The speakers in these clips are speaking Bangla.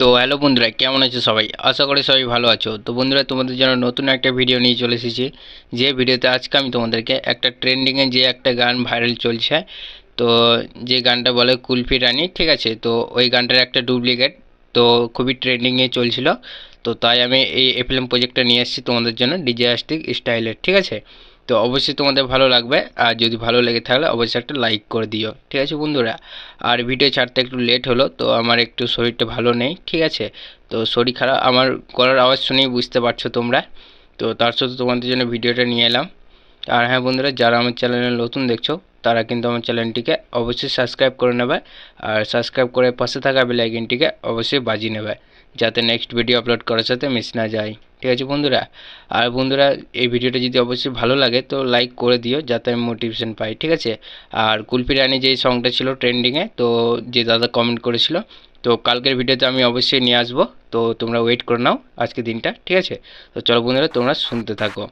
তো হ্যালো বন্ধুরা, কেমন আছো সবাই? আশা করি সবাই ভালো আছো। তো বন্ধুরা, তোমাদের জন্য নতুন একটা ভিডিও নিয়ে চলে এসেছি। যে ভিডিওতে আজকে আমি তোমাদেরকে একটা ট্রেন্ডিংয়ে যে একটা গান ভাইরাল চলছে, তো যে গানটা বলে কুলফি রানী, ঠিক আছে? তো ওই গানটার একটা ডুপ্লিকেট তো খুবই ট্রেন্ডিংয়ে চলছিল। তো তাই আমি এই এফএলএম প্রজেক্টটা নিয়ে এসেছি তোমাদের জন্য ডিজে আস্টিক স্টাইলের ঠিক আছে? তো অবশ্যই তোমাদের ভালো লাগবে। আর যদি ভালো লেগে থাকলে অবশ্যই একটা লাইক করে দিও। ঠিক আছে বন্ধুরা? আর ভিডিও ছাড়তে একটু লেট হলো, তো আমার একটু শরীরটা ভালো নেই, ঠিক আছে? তো শরীর খারাপ, আমার গলার আওয়াজ শুনেই বুঝতে পারছ তোমরা। তো তার সাথে তোমাদের জন্য ভিডিওটা নিয়ে এলাম। আর হ্যাঁ বন্ধুরা, যারা আমার চ্যানেলে নতুন দেখছ, তারা কিন্তু আমার চ্যানেলটিকে অবশ্যই সাবস্ক্রাইব করে নেবে। আর সাবস্ক্রাইব করে পাশে থাকা বেলাইকিনটিকে অবশ্যই বাজিয়ে নেবে। যাতে নেক্সট ভিডিও আপলোড করার সাথে মিস না যায়। ঠিক আছে বন্ধুরা? আর বন্ধুরা, এই ভিডিওটা যদি অবশ্যই ভালো লাগে, তো লাইক করে দিও, যাতে আমি মোটিভেশন পাই, ঠিক আছে? আর কুলপি রানী যেই সংটা ছিল ট্রেন্ডিংয়ে তো যে দাদা কমেন্ট করেছিল, তো কালকের ভিডিওতে আমি অবশ্যই নিয়ে আসব। তো তোমরা ওয়েট করে নাও আজকে দিনটা, ঠিক আছে? তো চলো বন্ধুরা, তোমরা শুনতে থাকো।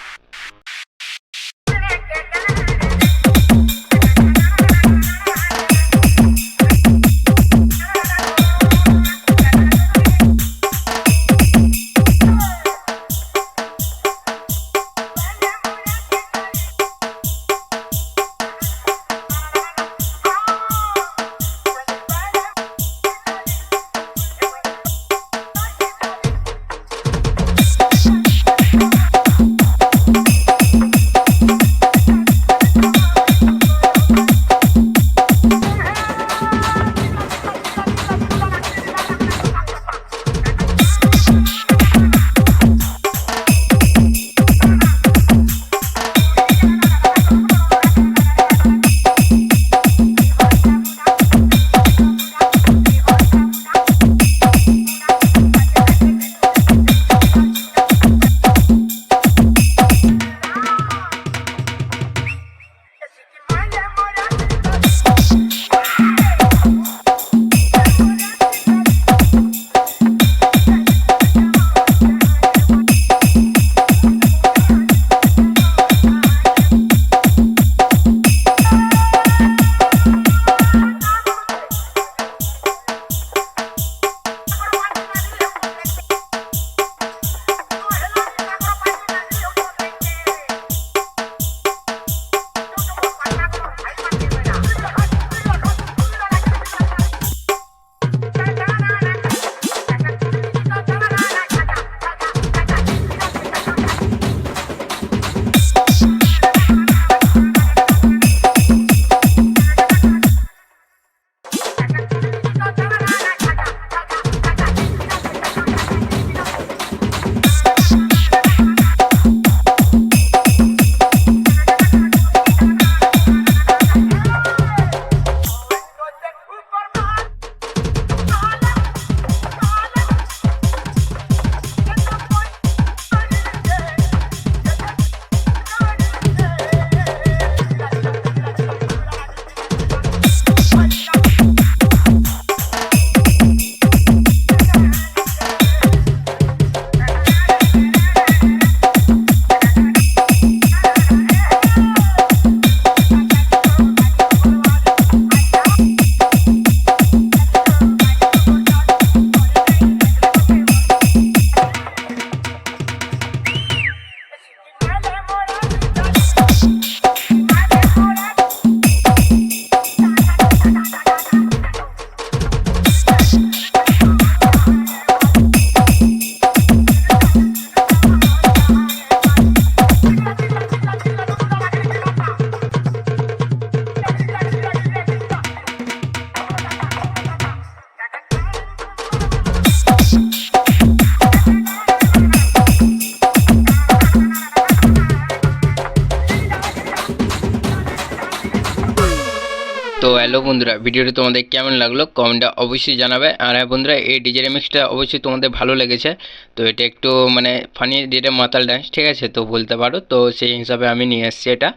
তো হ্যালো বন্ধুরা, ভিডিওটি তোমাদের কেমন লাগল কমেন্টে অবশ্যই জানাবে। আর হ্যাঁ বন্ধুরা, এই ডিজে রিমিক্সটা অবশ্যই তোমাদের ভালো লেগেছে। তো এটা একটু মানে ফানি যেটা মাতাল ডান্স ঠিক আছে? তো বলতে পারো, তো সেই হিসাবে আমি নিয়ে এসেছি এটা।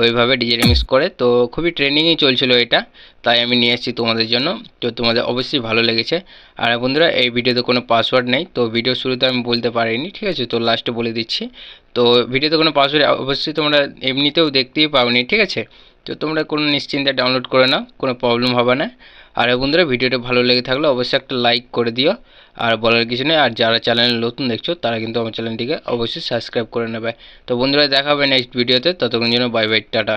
ওইভাবে ডিজে রিমিক্স করে, তো খুবই ট্রেন্ডিংই চলছিল এটা, তাই আমি নিয়ে এসেছি তোমাদের জন্য। তো তোমাদের অবশ্যই ভালো লেগেছে। আর হ্যাঁ বন্ধুরা, এই ভিডিওতে কোনো পাসওয়ার্ড নেই, তো ভিডিও শুরুতে আমি বলতে পারিনি, ঠিক আছে? তো লাস্টে বলে দিচ্ছি। তো ভিডিওতে কোনো পাসওয়ার্ড অবশ্যই তোমরা এমনিতেও দেখতেই পাওনি, ঠিক আছে? তো তোমরা কোনো নিশ্চিন্তে ডাউনলোড করে নাও, কোনো প্রবলেম হবে না। আর বন্ধুরা, ভিডিওটা ভালো লেগে থাকলে অবশ্যই একটা লাইক করে দিও। আর বলার কিছু নেই, আর যারা চ্যানেল নতুন দেখছ, তারা কিন্তু আমার চ্যানেলটিকে অবশ্যই সাবস্ক্রাইব করে নেবে। তো বন্ধুরা, দেখা হবে নেক্সট ভিডিওতে ততক্ষণ জন্য বাই বাই টাটা।